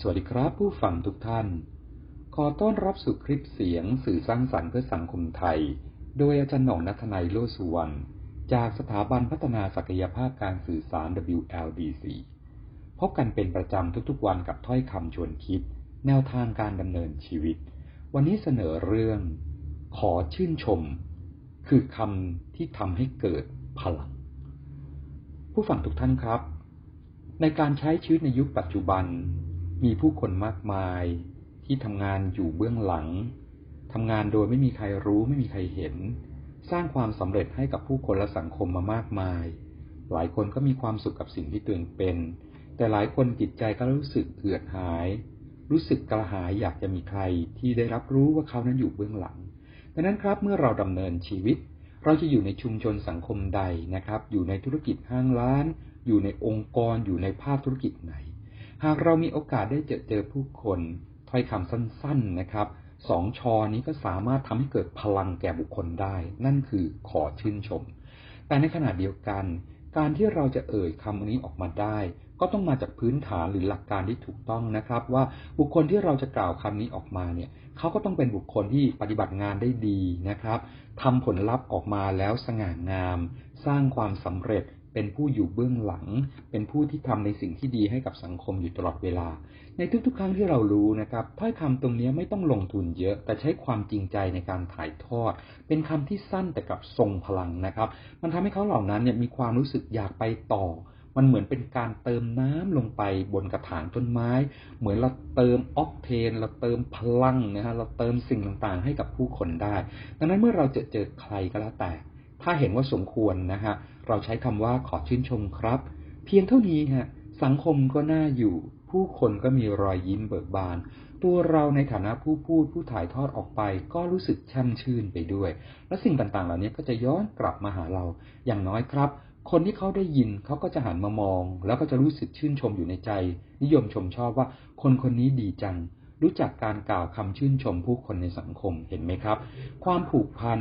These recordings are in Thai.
สวัสดีครับผู้ฟังทุกท่าน ขอต้อนรับสู่คลิปเสียงสื่อสร้างสรรค์เพื่อสังคมไทย โดยอาจารย์หนองนัทนายโลสุวรรณ จากสถาบันพัฒนาศักยภาพการสื่อสาร WLDC พบกันเป็นประจำทุกๆวันกับถ้อยคำชวนคิด แนวทางการดำเนินชีวิต วันนี้เสนอเรื่อง ขอชื่นชม คือคำที่ทำให้เกิดพลัง ผู้ฟังทุกท่านครับ ในการใช้ชีวิตในยุคปัจจุบัน มีผู้คนมากมายที่ทำงานอยู่เบื้องหลังทำงานโดยไม่มีใครรู้ไม่มีใครเห็น สร้างความสำเร็จให้กับผู้คนและสังคมมามากมาย หลายคนก็มีความสุขกับสิ่งที่ตัวเองเป็น แต่หลายคนจิตใจก็รู้สึกเหือดหาย รู้สึกกระหายอยากจะมีใครที่ได้รับรู้ว่าเขานั้นอยู่เบื้องหลัง ดังนั้นครับเมื่อเราดำเนินชีวิต เราจะอยู่ในชุมชนสังคมใดนะครับ อยู่ในธุรกิจห้างร้าน อยู่ในองค์กร อยู่ในภาคธุรกิจไหน หากเรามีโอกาสได้เจอเจอผู้คนถ้อยคำสั้นๆนะครับสองชอนี้ก็สามารถทำให้เกิดพลังแก่บุคคลได้ นั่นคือขอชื่นชม แต่ในขณะเดียวกัน การที่เราจะเอ่ยคำนี้ออกมาได้ ก็ต้องมาจากพื้นฐานหรือหลักการที่ถูกต้องนะครับ ว่าบุคคลที่เราจะกล่าวคำนี้ออกมาเนี่ยเขาก็ต้องเป็นบุคคลที่ปฏิบัติงานได้ดีนะครับทำผลลัพธ์ออกมาแล้วสง่างาม สร้างความสำเร็จ เป็นผู้อยู่เบื้องหลัง เป็นผู้ที่ทำในสิ่งที่ดีให้กับสังคมอยู่ตลอดเวลา ในทุกๆ ครั้งที่เรารู้นะครับถ้อยคำตรงนี้ไม่ต้องลงทุนเยอะ แต่ใช้ความจริงใจในการถ่ายทอด เป็นคำที่สั้นแต่กับทรงพลังนะครับ มันทำให้เขาเหล่านั้นเนี่ยมีความรู้สึกอยากไปต่อ มันเหมือนเป็นการเติมน้ำลงไปบนกระถางต้นไม้ เหมือนเราเติมออกเทน เราเติมพลังนะฮะเราเติมสิ่งต่างๆ ให้กับผู้คนได้ ดังนั้นเมื่อเราจอเจอใครก็แล้วแต่ ถ้าเห็นว่าสมควรนะฮะ เราใช้คำว่าขอชื่นชมครับ เพียงเท่านี้ฮะ สังคมก็น่าอยู่ ผู้คนก็มีรอยยิ้มเบิกบาน ตัวเราในฐานะผู้พูดผู้ถ่ายทอดออกไป ก็รู้สึกช่ำชื่นไปด้วย และสิ่งต่างๆ เหล่านี้ก็จะย้อนกลับมาหาเรา อย่างน้อยครับ คนที่เขาได้ยินเขาก็จะหันมามอง แล้วก็จะรู้สึกชื่นชมอยู่ในใจ นิยมชมชอบว่าคนคนนี้ดีจัง รู้จักการกล่าวคำชื่นชมผู้คนในสังคมเห็นไหมครับ ความผูกพัน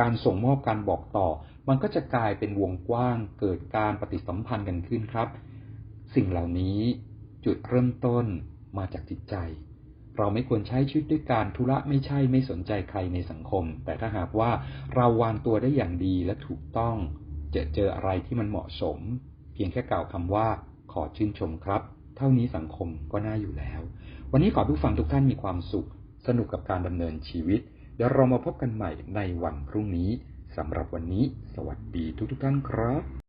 การส่งมอบการบอกต่อ มันก็จะกลายเป็นวงกว้างเกิดการปฏิสัมพันธ์กันขึ้นครับ สิ่งเหล่านี้จุดเริ่มต้นมาจากจิตใจ เราไม่ควรใช้ชีวิตด้วยการธุระไม่ใช่ไม่สนใจใครในสังคม แต่ถ้าหากว่าเราวางตัวได้อย่างดีและถูกต้อง จะเจออะไรที่มันเหมาะสม เพียงแค่กล่าวคำว่าขอชื่นชมครับ เท่านี้สังคมก็น่าอยู่แล้ว วันนี้ขอทุกฟังทุกท่านมีความสุข สนุกกับการดำเนินชีวิต เดี๋ยวเรามาพบกันใหม่ในวันพรุ่งนี้สำหรับวันนี้ สวัสดีทุกๆท่านครับ